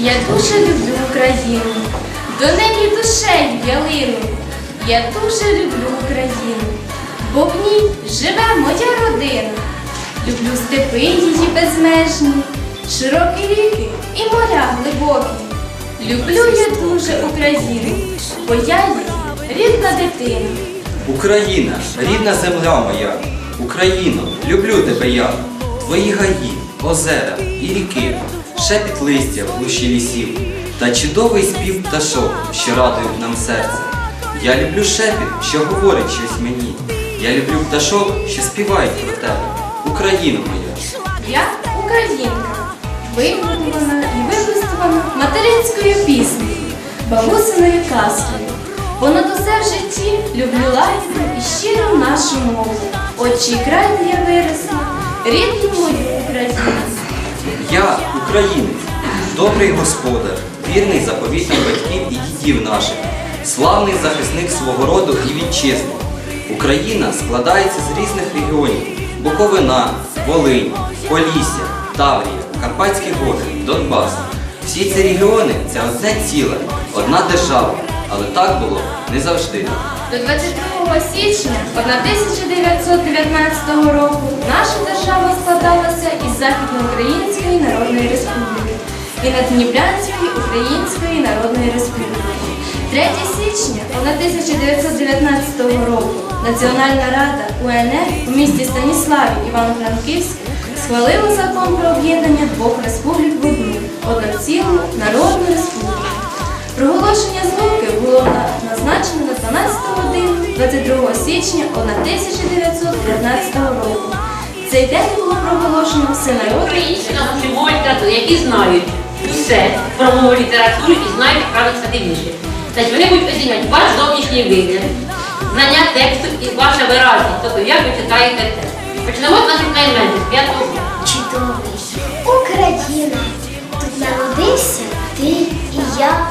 Я дуже люблю Україну, до неї душею ялину. Я дуже люблю Україну, бо в ній живе моя родина. Люблю степи її безмежні, широкі ріки і моря глибокі. Люблю я дуже Україну, бо я її рідна дитина. Україна, рідна земля моя, Україно, люблю тебе я, твої гаї, озера і ріки, шепіт листя в глуші лісів, та чудовий спів пташок, що радують нам серце. Я люблю шепіт, що говорить щось мені. Я люблю пташок, що співають про тебе. Україна моя. Я українка, вигодована і вихистована материнською піснею, бабусиною казкою. Понад усе в житті люблю лагідну і щиру нашу мову. Отчий край, де я виросла, рідну мою Україну. Я українець, добрий господар, вірний заповітам батьків і дідів наших, славний захисник свого роду і вітчизни. Україна складається з різних регіонів: Буковина, Волинь, Полісся, Таврія, Карпатські гори, Донбас. Всі ці регіони це одне ціле, одна держава, але так було не завжди. До 22 січня 1919 року наша держава складалася із Західноукраїнської Народної Республіки і Наддніпрянської Української Народної Республіки. 3 січня 1919 року Національна рада УНР у місті Станіславі Івано-Франківськ схвалила закон про об'єднання двох республік в одну одноцілу народну республіку. Проголошення злуки було назначено на 12 годину 22 січня 1919 року. Цей день було проголошено на мові літератури, які знають усе про мову літератури і знають правильно стати вірші. Значить, вони будуть оцінювати ваш зовнішній вигляд, знання тексту і ваша виразність, тобто як ви читаєте текст. Почнемо з наших найменших, п'ятого. Чудовий Україна, тут народився ти і я.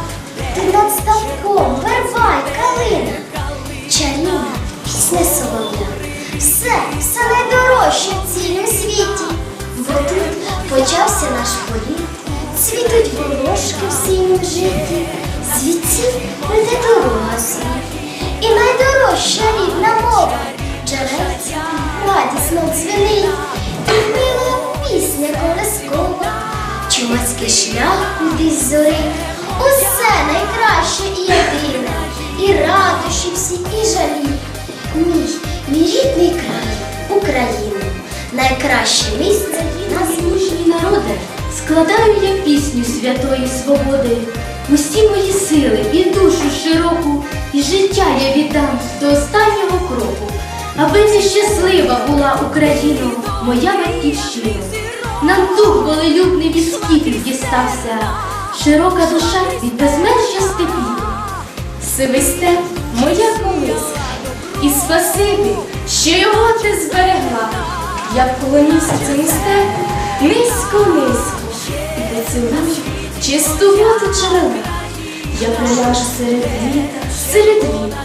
Ти над ставком, верба й калина. Чарівна пісня солов'я. Все, все Бо почався наш політ, цвітуть волошки в синім житті. Звідси веде дорога світ. І найдорожча рідна мова. Джерельця радісно дзвенить, і мила пісня колескова. Чумацький шлях кудись зорить, усе найкраще і єдине, і радощі всі, і жалі. Мій, мій рідний край, Україна, найкраще місце складаю я пісню святої свободи. Усі мої сили і душу широку, і життя я віддам до останнього кроку, аби не щаслива була Україна, моя батьківщина. Нам дух волелюбний від скіпів дістався, широка душа від безмежжя степів. Сивий моя колиска, і спасибі, що його ти зберегла. Я вклонюся цьому степу низько-низько і поцілую чисту воду джерела. Я приляжу серед літа, серед віта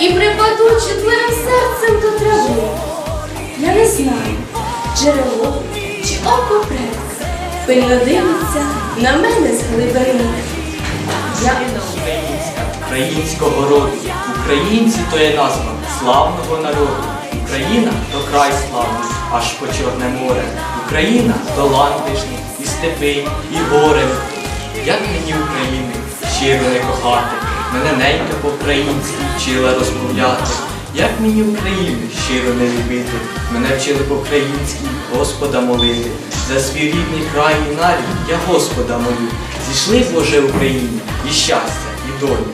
і припаду чутливим серцем до трави. Я не знаю, джерело чи око предка пильно дивиться на мене з глибини. Я українського роду. Українці то є назва славного народу. Україна то край славний, аж по Чорне море. Україна то і степи, і гори. Як мені України щиро не кохати, мене ненька по-українськи вчила розмовляти. Як мені України щиро не любити, мене вчили по-українськи Господа молити. За свій рідний край і навіть я Господа молю. Зійшли, Боже, Україні і щастя, і долю.